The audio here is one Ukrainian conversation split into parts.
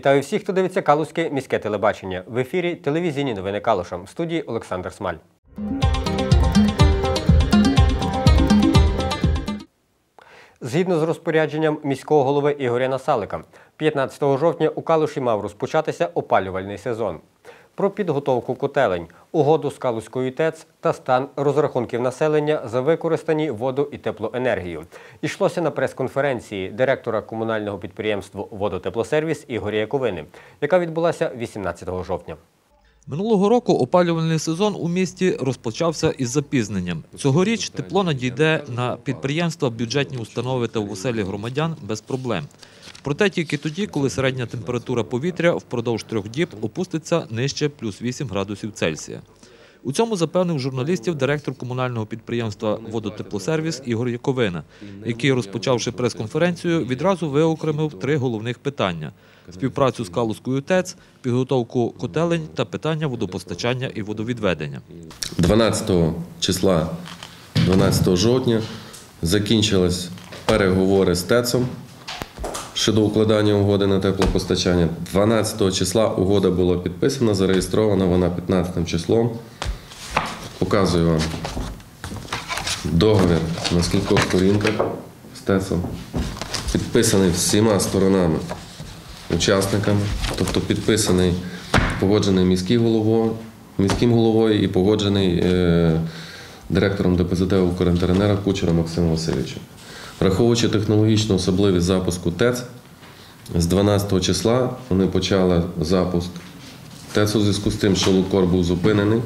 Вітаю всіх, хто дивиться Калузьке міське телебачення. В ефірі телевізійні новини Калушам. В студії Олександр Смаль. Згідно з розпорядженням міського голови Ігоря Насалика, 15 жовтня у Калуші мав розпочатися опалювальний сезон. Про підготовку котелень, угоду з Калузькою ТЕЦ та стан розрахунків населення за використані воду і теплоенергію. Ішлося на прес-конференції директора комунального підприємства Водотеплосервіс Ігоря Яковини, яка відбулася 18 жовтня. Минулого року опалювальний сезон у місті розпочався із запізненням. Цьогоріч тепло надійде на підприємства, бюджетні установи та в оселі громадян без проблем. Проте тільки тоді, коли середня температура повітря впродовж трьох діб опуститься нижче плюс 8 градусів Цельсія. У цьому запевнив журналістів директор комунального підприємства «Водотеплосервіс» Ігор Яковина, який, розпочавши прес-конференцію, відразу виокремив три головних питання – співпрацю з Калузькою ТЕЦ, підготовку котелень та питання водопостачання і водовідведення. 12 числа 12 жовтня закінчились переговори з ТЕЦом щодо укладання угоди на теплопостачання. 12 числа угода була підписана, зареєстрована вона 15 числом. Показую вам договір на скількох сторінках з ТЕЦом. Підписаний всіма сторонами, учасниками, тобто підписаний, погоджений міський головою, міським головою і погоджений е, директором ДПЗД «Укрінтеренера» Кучером Максимом Васильовичем. Враховуючи технологічну особливість запуску ТЕЦ, з 12 числа вони почали запуск ТЕЦ у зв'язку з тим, що Лукор був зупинений.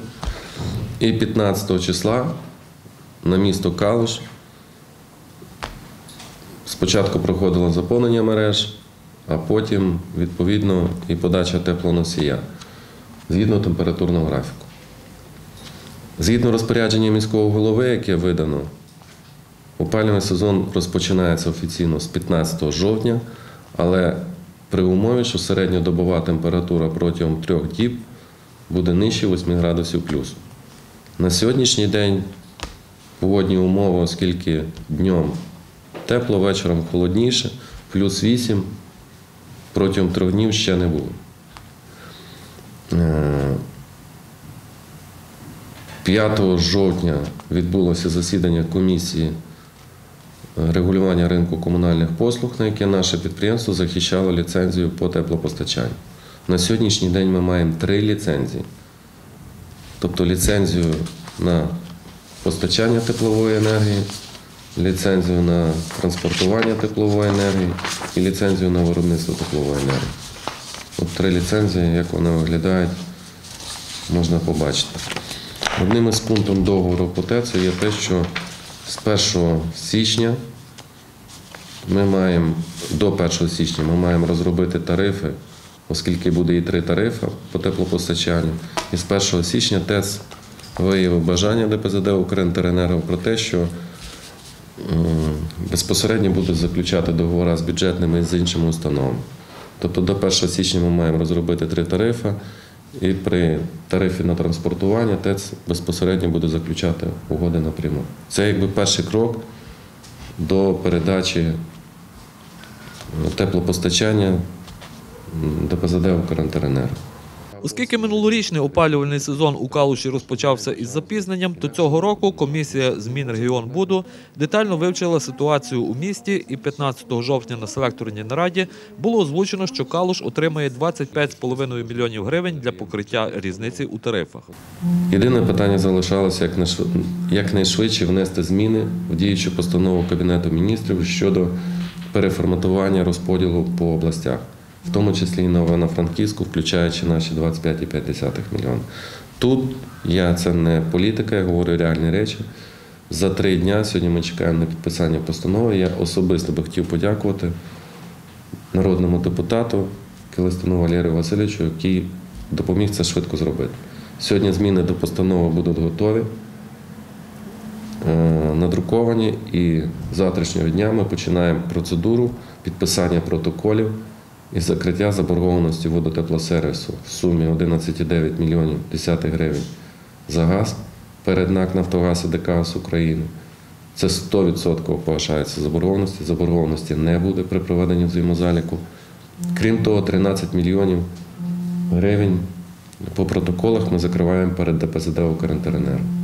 І 15 числа на місто Калуш спочатку проходило заповнення мереж, а потім, відповідно, і подача теплоносія згідно температурного графіку. Згідно розпорядження міського голови, яке видано, опалювальний сезон розпочинається офіційно з 15 жовтня, але при умові, що середньодобова температура протягом трьох діб буде нижче 8 градусів плюсу. На сьогоднішній день погодні умови, оскільки днем тепло, вечором холодніше, плюс 8 протягом трьох днів ще не було. Е, 5 жовтня відбулося засідання комісії регулювання ринку комунальних послуг, на яке наше підприємство захищало ліцензію по теплопостачанню. На сьогоднішній день ми маємо три ліцензії. Тобто ліцензію на постачання теплової енергії, ліцензію на транспортування теплової енергії і ліцензію на виробництво теплової енергії. От три ліцензії, як вони виглядають, можна побачити. Одним із пунктів договору по ТЕЦу є те, що з 1 січня ми маємо до 1 січня ми маємо розробити тарифи, оскільки буде і три тарифи по теплопостачанню. І з 1 січня ТЕЦ виявив бажання ДПЗД «Укрінтеренерго» про те, що безпосередньо будуть заключати договори з бюджетними і з іншими установами. Тобто до 1 січня ми маємо розробити три тарифи, і при тарифі на транспортування ТЕЦ безпосередньо буде заключати угоди напряму. Це якби перший крок до передачі е, теплопостачання ДПЗД «Укрінтеренерго». Оскільки минулорічний опалювальний сезон у Калуші розпочався із запізненням, то цього року комісія з Мінрегіонбуду детально вивчила ситуацію у місті і 15 жовтня на селекторній нараді було озвучено, що Калуш отримає 25,5 мільйонів гривень для покриття різниці у тарифах. Єдине питання залишалося як найшв- якнайшвидше внести зміни в діючу постанову Кабінету міністрів щодо переформатування розподілу по областях, в тому числі і на Івано-Франківську, включаючи наші 25,5 мільйона. Тут я це не політика, я говорю реальні речі. За три дня сьогодні ми чекаємо на підписання постанови. Я особисто би хотів подякувати народному депутату Келестину Валерію Васильовичу, який допоміг це швидко зробити. Сьогодні зміни до постанови будуть готові, е, надруковані, і з завтрашнього дня ми починаємо процедуру підписання протоколів і закриття заборгованості водотеплосервісу в сумі 11,9 мільйонів 10 гривень за газ перед НАК «Нафтогаз» і ДКС України. Це 100% погашається заборгованості. Заборгованості не буде при проведенні взаємозаліку Крім того, 13 мільйонів гривень по протоколах ми закриваємо перед ДПЗД «Укрінтеренерго».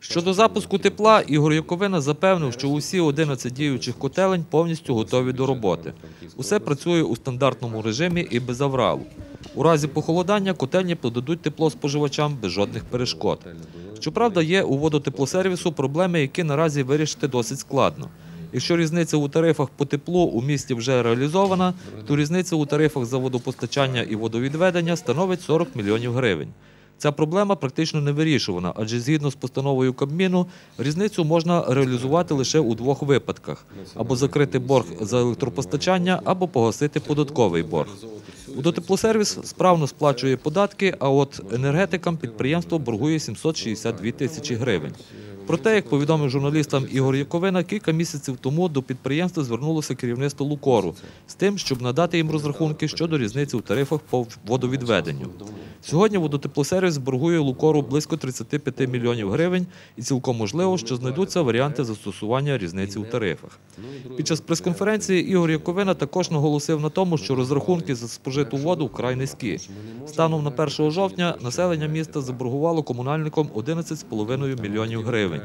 Щодо запуску тепла, Ігор Яковина запевнив, що усі 11 діючих котелень повністю готові до роботи. Усе працює у стандартному режимі і без авралу. У разі похолодання котельні подадуть тепло споживачам без жодних перешкод. Щоправда, є у водотеплосервісу проблеми, які наразі вирішити досить складно. Якщо різниця у тарифах по теплу у місті вже реалізована, то різниця у тарифах за водопостачання і водовідведення становить 40 мільйонів гривень. Ця проблема практично не вирішувана, адже згідно з постановою Кабміну, різницю можна реалізувати лише у двох випадках: або закрити борг за електропостачання, або погасити податковий борг. Водотеплосервіс справно сплачує податки, а от енергетикам підприємство боргує 762 тисячі гривень. Проте, як повідомив журналістам Ігор Яковина, кілька місяців тому до підприємства звернулося керівництво Лукору з тим, щоб надати їм розрахунки щодо різниці у тарифах по водовідведенню. Сьогодні водотеплосервіс боргує Лукору близько 35 мільйонів гривень, і цілком можливо, що знайдуться варіанти застосування різниці у тарифах. Під час прес-конференції Ігор Яковина також наголосив на тому, що розрахунки за спожиту воду вкрай низькі. Станом на 1 жовтня населення міста заборгувало комунальникам 11,5 мільйонів гривень.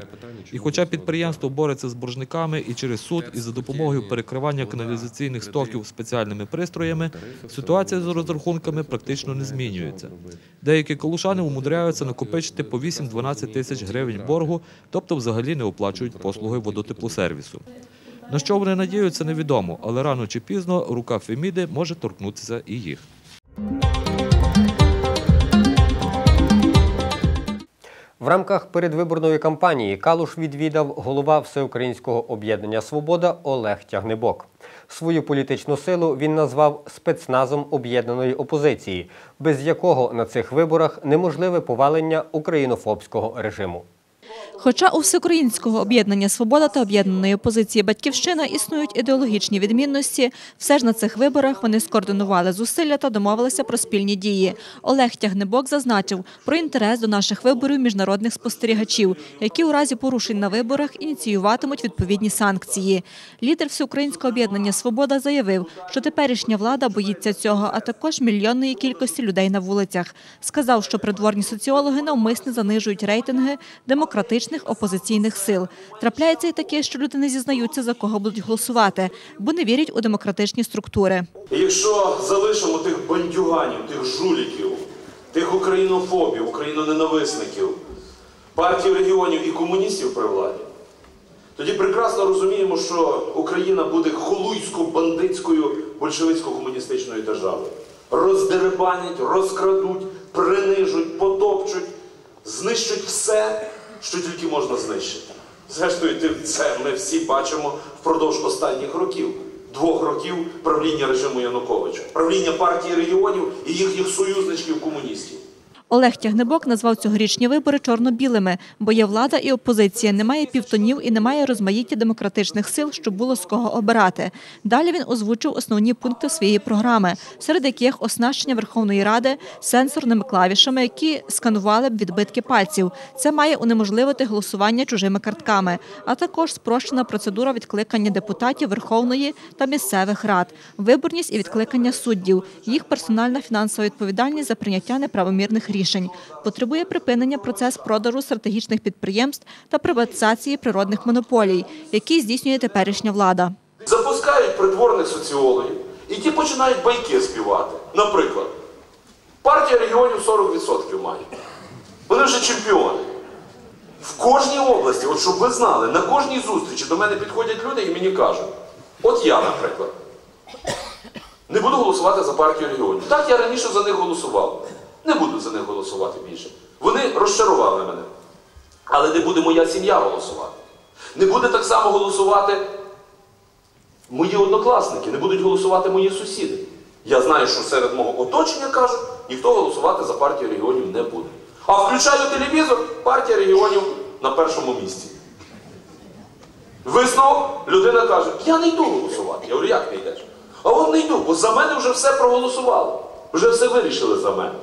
І хоча підприємство бореться з боржниками і через суд, і за допомогою перекривання каналізаційних стоків спеціальними пристроями, ситуація з розрахунками практично не змінюється. Деякі калушани умудряються накопичити по 8-12 тисяч гривень боргу, тобто взагалі не оплачують послуги водотеплосервісу. На що вони надіються, невідомо, але рано чи пізно рука Феміди може торкнутися і їх. В рамках передвиборної кампанії Калуш відвідав голова Всеукраїнського об'єднання Свобода Олег Тягнебок. Свою політичну силу він назвав спецназом об'єднаної опозиції, без якого на цих виборах неможливе повалення українофобського режиму. Хоча у всеукраїнського об'єднання Свобода та об'єднаної опозиції Батьківщина існують ідеологічні відмінності, все ж на цих виборах вони скоординували зусилля та домовилися про спільні дії. Олег Тягнебок зазначив про інтерес до наших виборів міжнародних спостерігачів, які у разі порушень на виборах ініціюватимуть відповідні санкції. Лідер всеукраїнського об'єднання Свобода заявив, що теперішня влада боїться цього, а також мільйонної кількості людей на вулицях. Сказав, що придворні соціологи навмисне занижують рейтинги демократичних опозиційних сил. Трапляється і таке, що люди не зізнаються, за кого будуть голосувати, бо не вірять у демократичні структури. Якщо залишимо тих бандюганів, тих жуліків, тих українофобів, україноненависників, партій регіонів і комуністів при владі, тоді прекрасно розуміємо, що Україна буде холуйсько-бандитською большевицько-комуністичною державою. Роздеребанять, розкрадуть, принижуть, потопчуть, знищать все, що тільки можна знищити. Зрештою, це ми всі бачимо впродовж останніх років, двох років правління режиму Януковича, правління партії регіонів і їхніх союзничків комуністів. Олег Тягнебок назвав цьогорічні вибори чорно-білими, бо є влада і опозиція, немає півтонів і немає розмаїття демократичних сил, щоб було з кого обирати. Далі він озвучив основні пункти своєї програми, серед яких оснащення Верховної Ради сенсорними клавішами, які сканували б відбитки пальців. Це має унеможливити голосування чужими картками, а також спрощена процедура відкликання депутатів Верховної та місцевих рад, виборність і відкликання суддів, їх персональна фінансова відповідальність за прийняття неправомірних рішень. Потребує припинення процес продажу стратегічних підприємств та приватизації природних монополій, які здійснює теперішня влада. Запускають придворних соціологів, і ті починають байки співати. Наприклад, партія регіонів 40% має. Вони вже чемпіони. В кожній області, от щоб ви знали, на кожній зустрічі до мене підходять люди і мені кажуть: от я, наприклад, не буду голосувати за партію регіонів. Так, я раніше за них голосував. Не буду за них голосувати більше. Вони розчарували мене. Але не буде моя сім'я голосувати. Не буде так само голосувати мої однокласники, не будуть голосувати мої сусіди. Я знаю, що серед мого оточення кажуть, ніхто голосувати за партію регіонів не буде. А включаю телевізор, партія регіонів на першому місці. Висновок, людина каже, я не йду голосувати. Я говорю, як не йдеш? А от не йду, бо за мене вже все проголосували. Вже все вирішили за мене.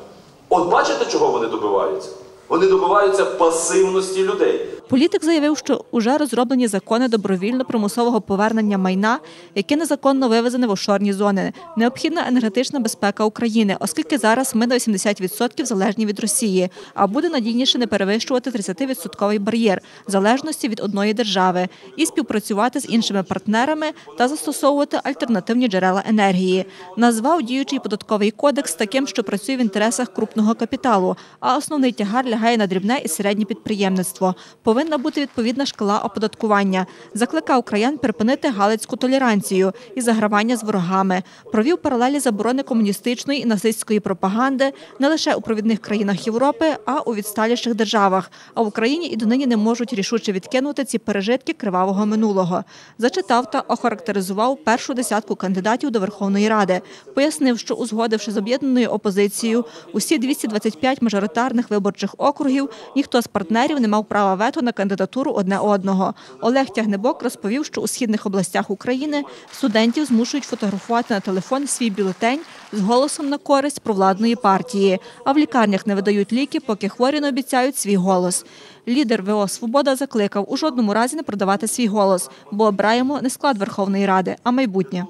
От бачите, чого вони добиваються? Вони добиваються пасивності людей. Політик заявив, що уже розроблені закони добровільно-примусового повернення майна, яке незаконно вивезене в офшорні зони. Необхідна енергетична безпека України, оскільки зараз ми на 80% залежні від Росії, а буде надійніше не перевищувати 30% бар'єр залежності від одної держави і співпрацювати з іншими партнерами та застосовувати альтернативні джерела енергії. Назвав діючий податковий кодекс таким, що працює в інтересах крупного капіталу, а основний тягар лягає на дрібне і середнє підприємництво. Повинна бути відповідна шкала оподаткування. Закликав краян припинити галицьку толеранцію і загравання з ворогами. Провів паралелі заборони комуністичної і нацистської пропаганди не лише у провідних країнах Європи, а у відсталіших державах. А в Україні і донині не можуть рішуче відкинути ці пережитки кривавого минулого. Зачитав та охарактеризував першу десятку кандидатів до Верховної Ради. Пояснив, що узгодивши з об'єднаною опозицією усі 225 мажоритарних виборчих округів, ніхто з партнерів не мав права вето на кандидатуру одне одного. Олег Тягнебок розповів, що у східних областях України студентів змушують фотографувати на телефон свій бюлетень з голосом на користь провладної партії, а в лікарнях не видають ліки, поки хворі не обіцяють свій голос. Лідер ВО Свобода закликав у жодному разі не продавати свій голос, бо обираємо не склад Верховної Ради, а майбутнє.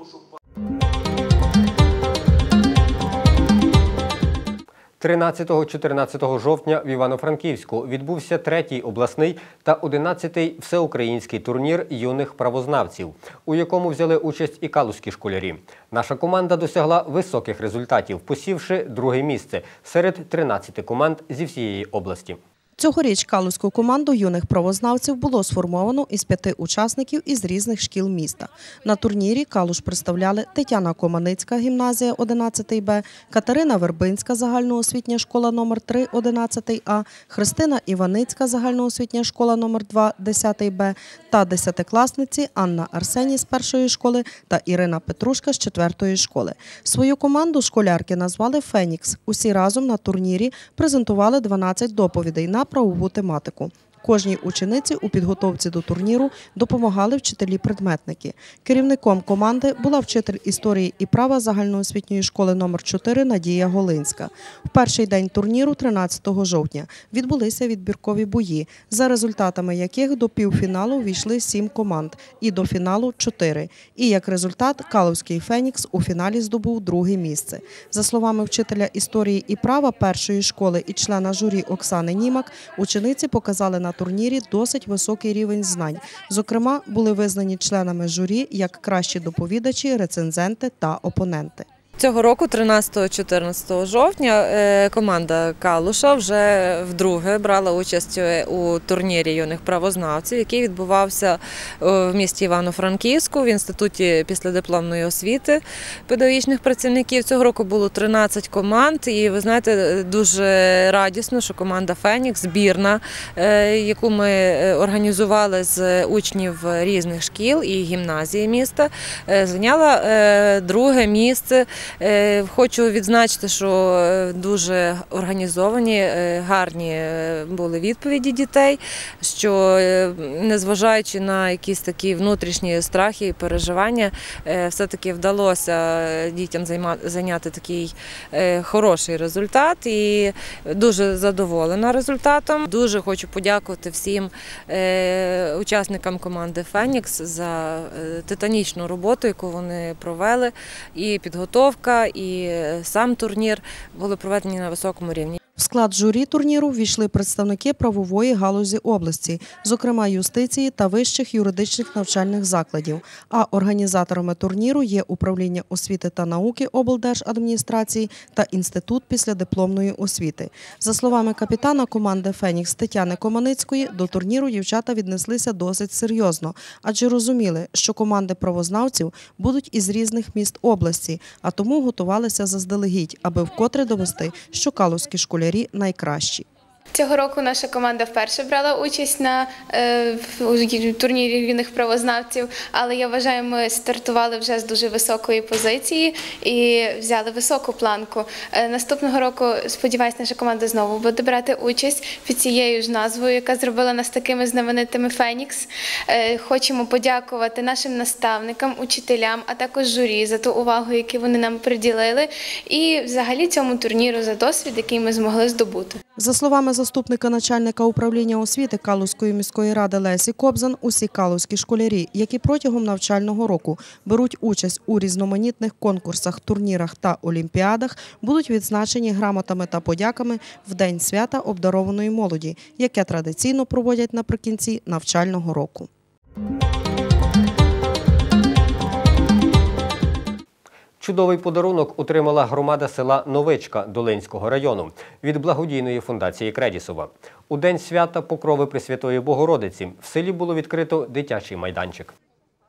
13-14 жовтня в Івано-Франківську відбувся третій обласний та 11-й всеукраїнський турнір юних правознавців, у якому взяли участь і калузькі школярі. Наша команда досягла високих результатів, посівши друге місце серед 13 команд зі всієї області. Цьогоріч калузьку команду юних правознавців було сформовано із п'яти учасників із різних шкіл міста. На турнірі Калуш представляли Тетяна Команицька, гімназія 11 Б, Катерина Вербинська, загальноосвітня школа номер 3 11 А, Христина Іваницька, загальноосвітня школа номер 2 10 Б та десятикласниці Анна Арсеній з першої школи та Ірина Петрушка з четвертої школи. Свою команду школярки назвали Фенікс. Усі разом на турнірі презентували 12 доповідей на правову тематику. Кожній учениці у підготовці до турніру допомагали вчителі-предметники. Керівником команди була вчитель історії і права загальноосвітньої школи номер 4 Надія Голинська. В перший день турніру, 13 жовтня, відбулися відбіркові бої, за результатами яких до півфіналу війшли сім команд і до фіналу чотири. І як результат, Каловський Фенікс у фіналі здобув друге місце. За словами вчителя історії і права першої школи і члена журі Оксани Німак, учениці показали на турнірі досить високий рівень знань. Зокрема, були визнані членами журі як кращі доповідачі, рецензенти та опоненти. Цього року, 13-14 жовтня, е, команда Калуша вже вдруге брала участь е, у турнірі юних правознавців, який відбувався е, в місті Івано-Франківську в інституті післядипломної освіти педагогічних працівників. Цього року було 13 команд, і ви знаєте, дуже радісно, що команда Фенікс, збірна, яку ми організували з учнів різних шкіл і гімназії міста, зайняла друге місце. Е, Хочу відзначити, що е, дуже організовані, е, гарні були відповіді дітей, що незважаючи на якісь такі внутрішні страхи і переживання, все-таки вдалося дітям зайняти такий хороший результат і дуже задоволена результатом. Дуже хочу подякувати всім учасникам команди Фенікс за титанічну роботу, яку вони провели, і підготовка, і сам турнір були проведені на високому рівні. В склад журі турніру ввійшли представники правової галузі області, зокрема юстиції та вищих юридичних навчальних закладів. А організаторами турніру є управління освіти та науки облдержадміністрації та інститут післядипломної освіти. За словами капітана команди Фенікс Тетяни Команицької, до турніру дівчата віднеслися досить серйозно, адже розуміли, що команди правознавців будуть із різних міст області, а тому готувалися заздалегідь, аби вкотре довести, що калузькі школярі найкращі. Цього року наша команда вперше брала участь на е, в турнірі рівних правознавців, але я вважаю, ми стартували вже з дуже високої позиції і взяли високу планку. Е, наступного року, сподіваюся, наша команда знову буде брати участь під цією ж назвою, яка зробила нас такими знаменитими Фенікс. Е, хочемо подякувати нашим наставникам, учителям, а також журі за ту увагу, яку вони нам приділили, і взагалі цьому турніру за досвід, який ми змогли здобути. За словами заступника начальника управління освіти Калузької міської ради Лесі Кобзан, усі калузькі школярі, які протягом навчального року беруть участь у різноманітних конкурсах, турнірах та олімпіадах, будуть відзначені грамотами та подяками в День свята обдарованої молоді, яке традиційно проводять наприкінці навчального року. Чудовий подарунок отримала громада села Новичка Долинського району від благодійної фундації Кредісова. У день свята Покрови Пресвятої Богородиці в селі було відкрито дитячий майданчик.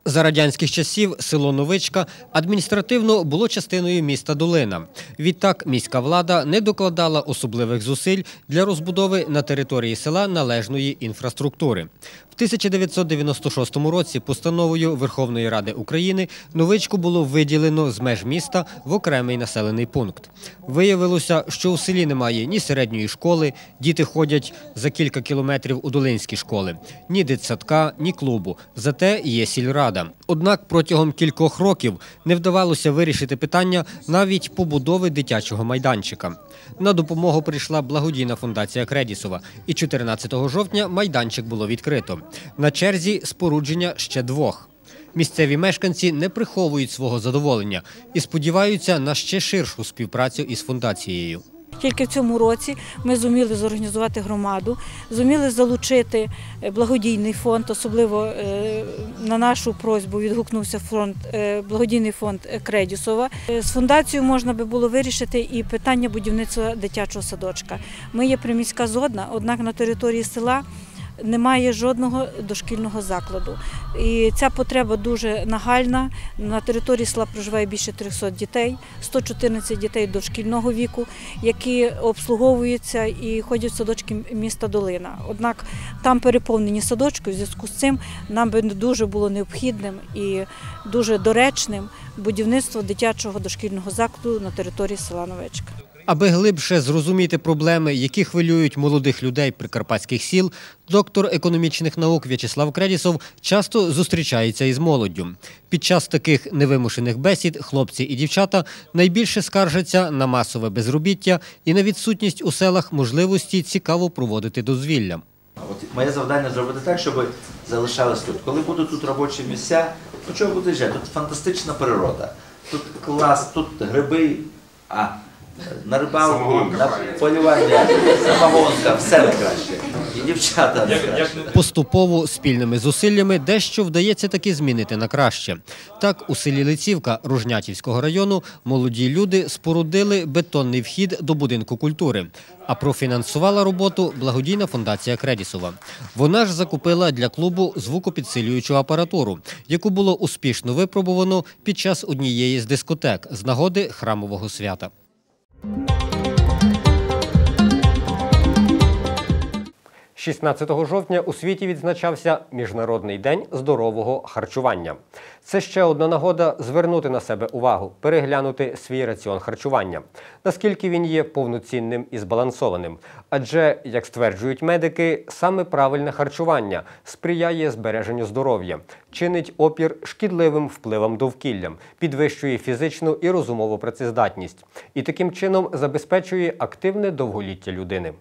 За радянських часів село Новичка адміністративно було частиною міста Долина. Відтак міська влада не докладала особливих зусиль для розбудови на території села належної інфраструктури. В 1996 році постановою Верховної Ради України Новичку було виділено з меж міста в окремий населений пункт. Виявилося, що у селі немає ні середньої школи, діти ходять за кілька кілометрів у долинські школи, ні дитсадка, ні клубу. Зате є сільрада. Однак протягом кількох років не вдавалося вирішити питання навіть побудови дитячого майданчика. На допомогу прийшла благодійна фундація Кредісова, і 14 жовтня майданчик було відкрито. На черзі спорудження ще двох. Місцеві мешканці не приховують свого задоволення і сподіваються на ще ширшу співпрацю із фундацією. Тільки в цьому році ми зуміли зорганізувати громаду, зуміли залучити е, благодійний фонд, особливо е, на нашу просьбу відгукнувся фонд, е, благодійний фонд Кредісова. З фундацією можна би було вирішити і питання будівництва дитячого садочка. Ми є приміська зона, однак на території села. Немає жодного дошкільного закладу. І ця потреба дуже нагальна. На території села проживає більше 300 дітей, 114 дітей дошкільного віку, які обслуговуються і ходять в садочки міста Долина. Однак там переповнені садочки. В зв'язку з цим нам би дуже було необхідним і дуже доречним будівництво дитячого дошкільного закладу на території села Новечка. Аби глибше зрозуміти проблеми, які хвилюють молодих людей прикарпатських сіл, доктор економічних наук В'ячеслав Кредісов часто зустрічається із молоддю. Під час таких невимушених бесід хлопці і дівчата найбільше скаржаться на масове безробіття і на відсутність у селах можливості цікаво проводити дозвілля. От моє завдання зробити так, щоб залишались тут. Коли будуть тут робочі місця, то чого буде жити? Тут фантастична природа. Тут клас, тут гриби, а на рибалку, на полювання, самогонка, все найкраще. І дівчата найкраще. Поступово спільними зусиллями дещо вдається таки змінити на краще. Так, у селі Лицівка Ружнятівського району молоді люди спорудили бетонний вхід до будинку культури. А профінансувала роботу благодійна фундація Кредісова. Вона ж закупила для клубу звукопідсилюючу апаратуру, яку було успішно випробувано під час однієї з дискотек з нагоди храмового свята. – 16 жовтня у світі відзначався Міжнародний день здорового харчування. Це ще одна нагода звернути на себе увагу, переглянути свій раціон харчування, наскільки він є повноцінним і збалансованим. Адже, як стверджують медики, саме правильне харчування сприяє збереженню здоров'я, чинить опір шкідливим впливам довкілля, підвищує фізичну і розумову працездатність і таким чином забезпечує активне довголіття людини.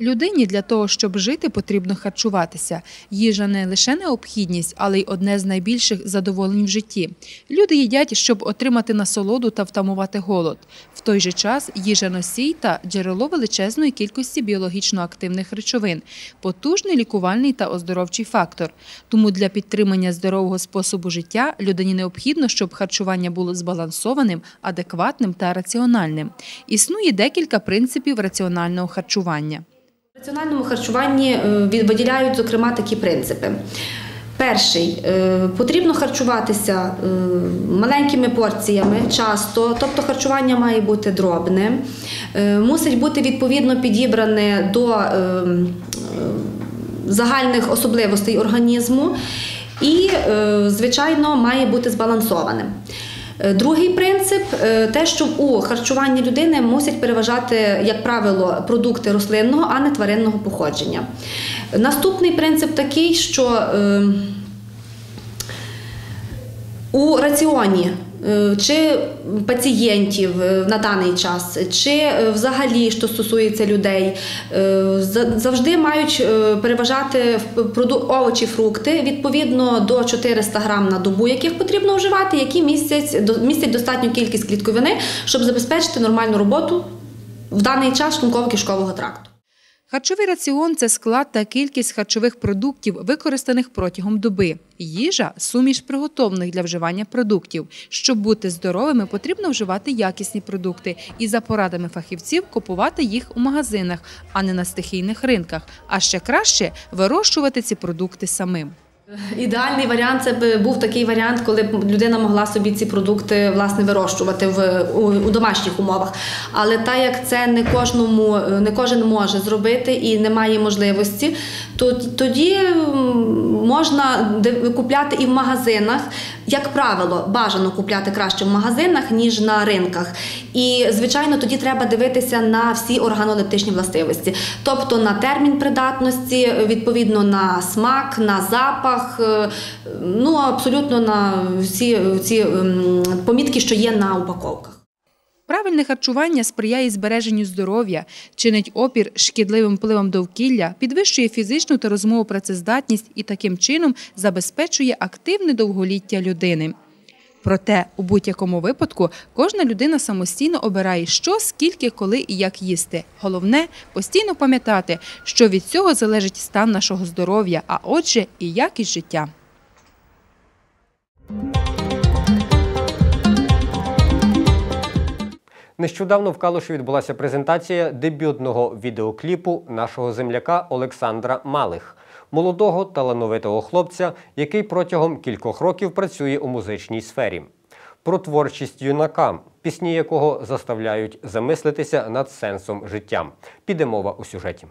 Людині для того, щоб жити, потрібно харчуватися. Їжа не лише необхідність, але й одне з найбільших задоволень в житті. Люди їдять, щоб отримати насолоду та втамувати голод. В той же час їжа носій та джерело величезної кількості біологічно активних речовин, потужний лікувальний та оздоровчий фактор. Тому для підтримання здорового способу життя людині необхідно, щоб харчування було збалансованим, адекватним та раціональним. Існує декілька принципів раціонального харчування. В раціональному харчуванні е, виділяють, зокрема, такі принципи. Перший е, потрібно харчуватися е, маленькими порціями часто, тобто харчування має бути дробне, мусить бути відповідно підібране до загальних особливостей організму і, звичайно, має бути збалансованим. Е, Другий принцип е, те, що у харчуванні людини мусять переважати, як правило, продукти рослинного, а не тваринного походження. Наступний принцип такий, що е, у раціоні чи пацієнтів е, на даний час, чи е, взагалі, що стосується людей, е, завжди мають е, переважати овочі, фрукти відповідно до 400 грам на добу, яких потрібно вживати, які містять, містять достатню кількість клітковини, щоб забезпечити нормальну роботу в даний час шлунково-кишкового тракту. Харчовий раціон це склад та кількість харчових продуктів, використаних протягом доби. Їжа суміш приготовлених для вживання продуктів. Щоб бути здоровими, потрібно вживати якісні продукти і за порадами фахівців купувати їх у магазинах, а не на стихійних ринках. А ще краще вирощувати ці продукти самим. Ідеальний варіант це б був такий варіант, коли б людина могла собі ці продукти власне вирощувати в у, у домашніх умовах. Але так як це не кожному, не кожен може зробити і немає можливості, то тоді можна купляти і в магазинах. Як правило, бажано купляти краще в магазинах ніж на ринках. І звичайно, тоді треба дивитися на всі органолептичні властивості, тобто на термін придатності, відповідно на смак, на запах, е, ну абсолютно на всі ці ем, помітки, що є на упаковках. Правильне харчування сприяє збереженню здоров'я, чинить опір шкідливим впливам довкілля, підвищує фізичну та розумову працездатність і таким чином забезпечує активне довголіття людини. Проте, у будь-якому випадку, кожна людина самостійно обирає, що, скільки, коли і як їсти. Головне постійно пам'ятати, що від цього залежить стан нашого здоров'я, а отже, і якість життя. Нещодавно в Калуші відбулася презентація дебютного відеокліпу нашого земляка Олександра Малих, молодого талановитого хлопця, який протягом кількох років працює у музичній сфері. Про творчість юнака, пісні якого заставляють замислитися над сенсом життя. Піде мова у сюжеті.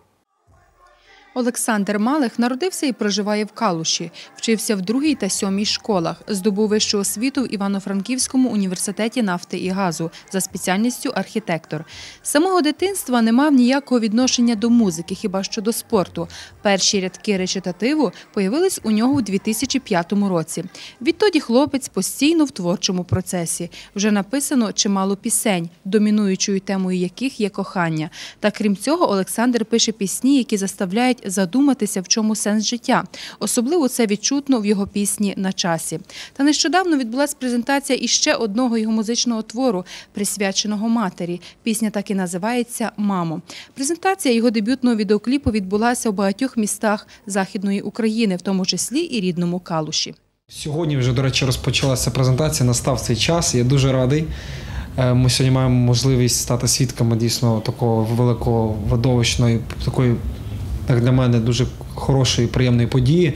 Олександр Малих народився і проживає в Калуші, вчився в другій та сьомій школах, здобув вищу освіту в Івано-Франківському університеті нафти і газу за спеціальністю архітектор. Самого дитинства не мав ніякого відношення до музики, хіба що до спорту. Перші рядки речитативу появились у нього у 2005 році. Відтоді хлопець постійно в творчому процесі. Вже написано чимало пісень, домінуючою темою яких є кохання. Та крім цього, Олександр пише пісні, які заставляють задуматися, в чому сенс життя. Особливо це відчутно в його пісні на часі. Та нещодавно відбулася презентація іще одного його музичного твору, присвяченого матері. Пісня так і називається Мамо. Презентація його дебютного відеокліпу відбулася у багатьох містах Західної України, в тому числі і рідному Калуші. Сьогодні вже, до речі, розпочалася презентація, настав цей час. Я дуже радий. Е, Ми сьогодні маємо можливість стати свідками дійсно такого великого видовищної, такої, як для мене, дуже хорошої, приємної події.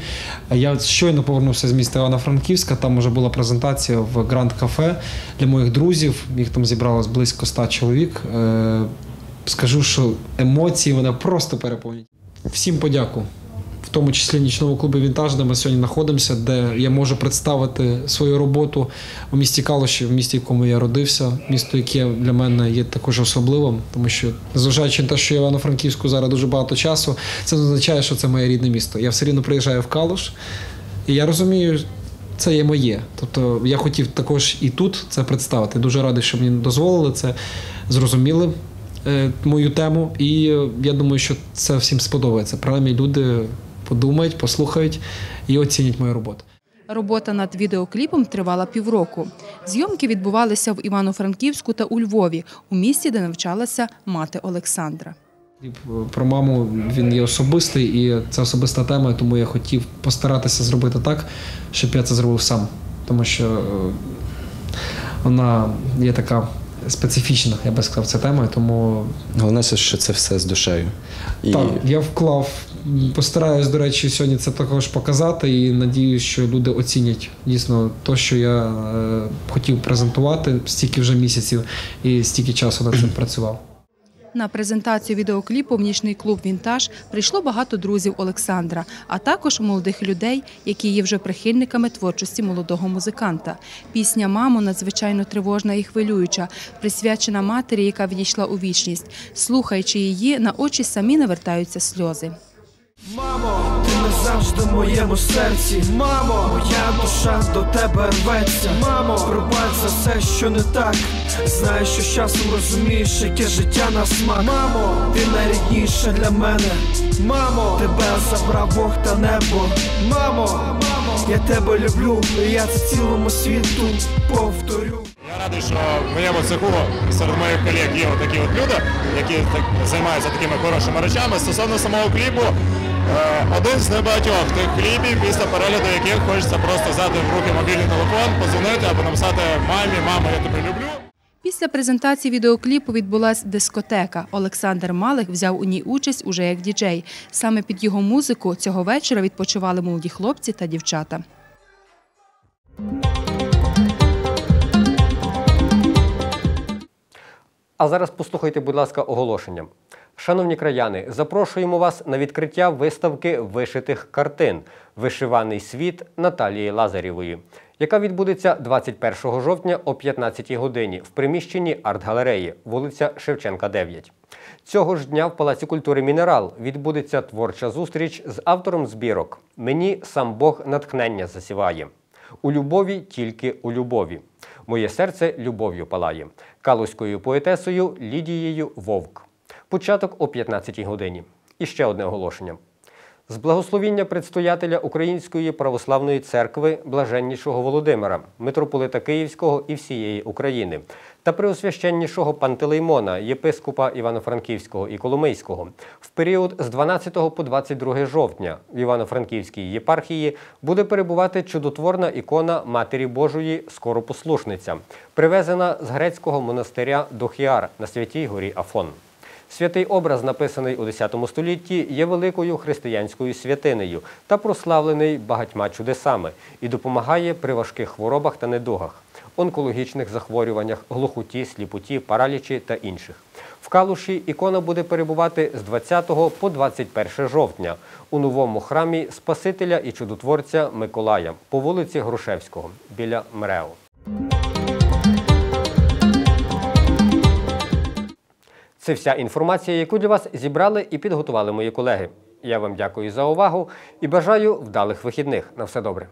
Я щойно повернувся з міста Івано-Франківська. Там вже була презентація в Гранд Кафе для моїх друзів. Їх там зібралось близько ста чоловік. Е, Скажу, що емоції вона просто переповнюють. Всім подяку тому числі нічному Вінтаж, де ми сьогодні знаходимося, де я можу представити свою роботу у місті Калуші, в місті, в якому я родився, місто, яке для мене є також особливим, тому що, незважаючи на те, що я Івано-Франківську зараз дуже багато часу, це не означає, що це моє рідне місто. Я все рівно приїжджаю в Калуш, і я розумію. Це є моє. Тобто я хотів також і тут це представити. Дуже радий, що мені дозволили це, зрозуміли е, мою тему. І е, я думаю, що це всім сподобається. Принаймні люди подумають, послухають і оцінять мою роботу. Робота над відеокліпом тривала півроку. Зйомки відбувалися в Івано-Франківську та у Львові, у місті, де навчалася мати Олександра. Про маму він є особистий, і це особиста тема, тому я хотів постаратися зробити так, щоб я це зробив сам. Тому що е, вона є така специфічна, я би сказав, ця тема, тому Головне, що це все з душею. І Так, я вклав. Постараюсь, до речі, сьогодні це також показати і надіюсь, що люди оцінять дійсно те, що я е, хотів презентувати стільки вже місяців і стільки часу над цим працював. На презентацію відеокліпу в нічний клуб Вінтаж прийшло багато друзів Олександра, а також молодих людей, які є вже прихильниками творчості молодого музиканта. Пісня Мамо надзвичайно тривожна і хвилююча, присвячена матері, яка відійшла у вічність. Слухаючи її, на очі самі навертаються сльози. Мамо, ти не завжди в моєму серці. Мамо, моя душа до тебе рветься. Мамо, пробач за все, що не так. Знаю, що з часом розумієш, яке життя на смак. Мамо, ти найрідніша для мене. Мамо, тебе забрав Бог та небо. Мамо, я тебе люблю, і я це цілому світу повторю. Я радий, що в моєму цеху серед моїх колег є такі от люди, які так, займаються такими хорошими речами. Стосовно самого кліпу, один з небагатьох тих кліпів, після перегляду яких хочеться просто взяти в руки мобільний телефон, позвонити або написати мамі, мамо, я тебе люблю. Після презентації відеокліпу відбулася дискотека. Олександр Малих взяв у ній участь уже як діджей. Саме під його музику цього вечора відпочивали молоді хлопці та дівчата. А зараз послухайте, будь ласка, оголошення. Шановні краяни, запрошуємо вас на відкриття виставки вишитих картин Вишиваний світ Наталії Лазарєвої, яка відбудеться 21 жовтня о 15 годині в приміщенні арт-галереї, вулиця Шевченка, 9. Цього ж дня в Палаці культури Мінерал відбудеться творча зустріч з автором збірок Мені сам Бог натхнення засіває. У любові тільки у любові. Моє серце любов'ю палає. Калузькою поетесою Лідією Вовк. Початок о 15 годині. І ще одне оголошення. З благословіння предстоятеля Української православної церкви блаженнішого Володимира, митрополита Київського і всієї України, та преосвященнішого Пантелеймона, єпископа Івано-Франківського і Коломийського, в період з 12 по 22 жовтня в Івано-Франківській єпархії буде перебувати чудотворна ікона Матері Божої Скоропослушниця, привезена з грецького монастиря Дохіар на святій горі Афон. Святий образ, написаний у X столітті, є великою християнською святинею та прославлений багатьма чудесами і допомагає при важких хворобах та недугах, онкологічних захворюваннях, глухоті, сліпоті, паралічі та інших. В Калуші ікона буде перебувати з 20 по 21 жовтня у новому храмі Спасителя і чудотворця Миколая по вулиці Грушевського біля МРЕО. Це вся інформація, яку для вас зібрали і підготували мої колеги. Я вам дякую за увагу і бажаю вдалих вихідних. На все добре.